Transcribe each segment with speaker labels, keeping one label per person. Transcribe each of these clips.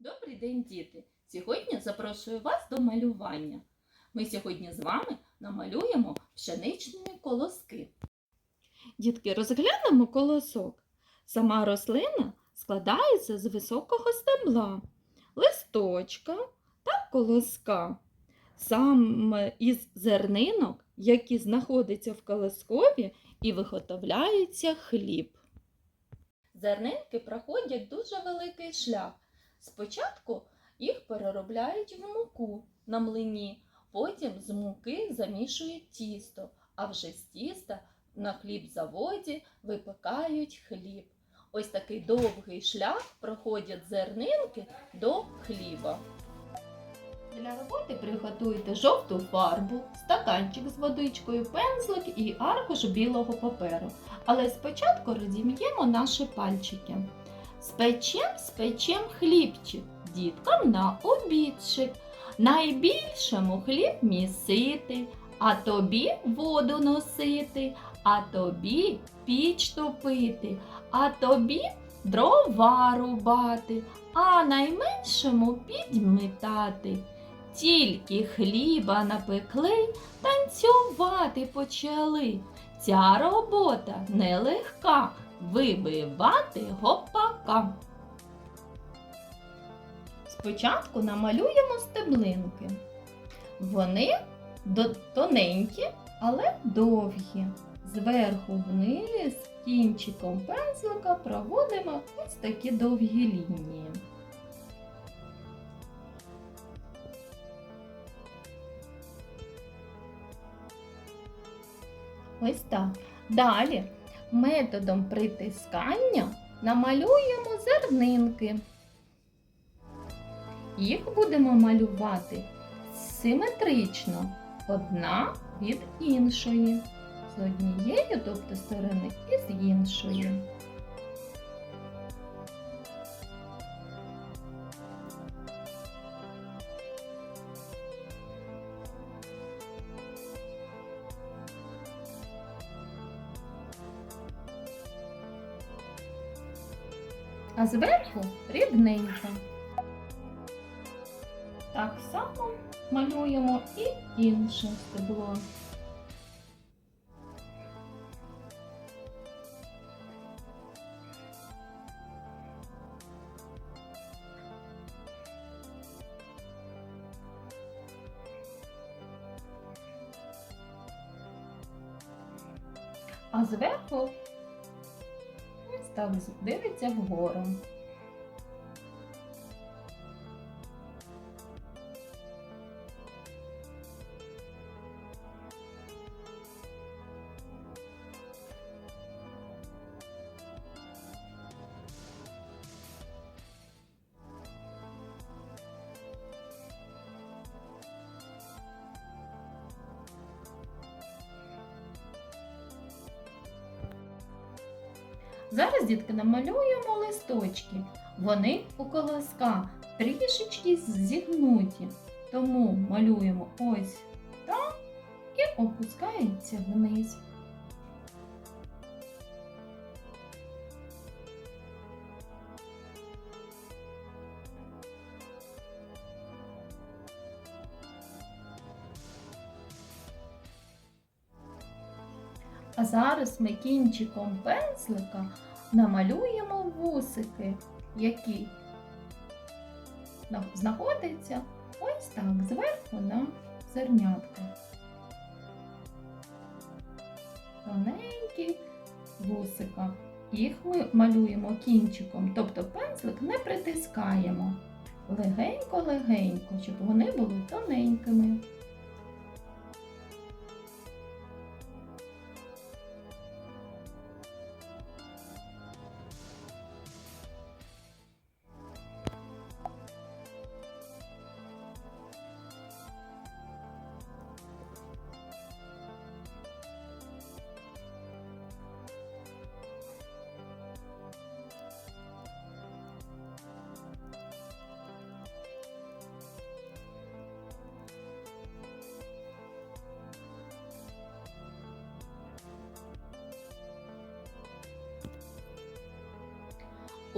Speaker 1: Добрий день, діти! Сьогодні запрошую вас до малювання. Ми сьогодні з вами намалюємо пшеничні колоски. Дітки, розглянемо колосок. Сама рослина складається з високого стебла, листочка та колоска. Саме із зернинок, які знаходяться в колоскові, і виготовляється хліб. Зернинки проходять дуже великий шлях. Спочатку їх переробляють в муку на млині, потім з муки замішують тісто, а вже з тіста на хлібзаводі випекають хліб. Ось такий довгий шлях проходять зернинки до хліба. Для роботи приготуйте жовту фарбу, стаканчик з водичкою, пензлик і аркуш білого паперу. Але спочатку розім'ємо наші пальчики. Спечем, спечем хлібчик, діткам на обідчик. Найбільшому хліб місити, а тобі воду носити, а тобі піч топити, а тобі дрова рубати, а найменшому підмітати. Тільки хліба напекли, танцювати почали. Ця робота нелегка вибивати гопака. Спочатку намалюємо стеблинки. Вони тоненькі, але довгі. Зверху вниз кінчиком пензлика проводимо ось такі довгі лінії. Ось так. Далі методом притискання намалюємо зернинки. Їх будемо малювати симетрично, одна від іншої. З однієї, тобто сторони, і з іншої. А зверху рівненько. Так само малюємо і інше стебло. А зверху так дивиться вгору. Зараз, дітки, намалюємо листочки. Вони у колоска трішечки зігнуті. Тому малюємо ось там і опускається вниз. А зараз ми кінчиком пензлика намалюємо вусики, які знаходяться ось так зверху на зернятка. Тоненькі вусика. Їх ми малюємо кінчиком, тобто пензлик не притискаємо. Легенько-легенько, щоб вони були тоненькими.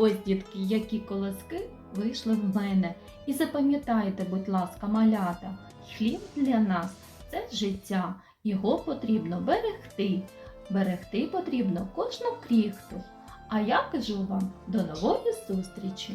Speaker 1: Ось, дітки, які колоски вийшли в мене. І запам'ятайте, будь ласка, малята, хліб для нас це життя. Його потрібно берегти. Берегти потрібно кожну кріхту. А я кажу вам до нової зустрічі!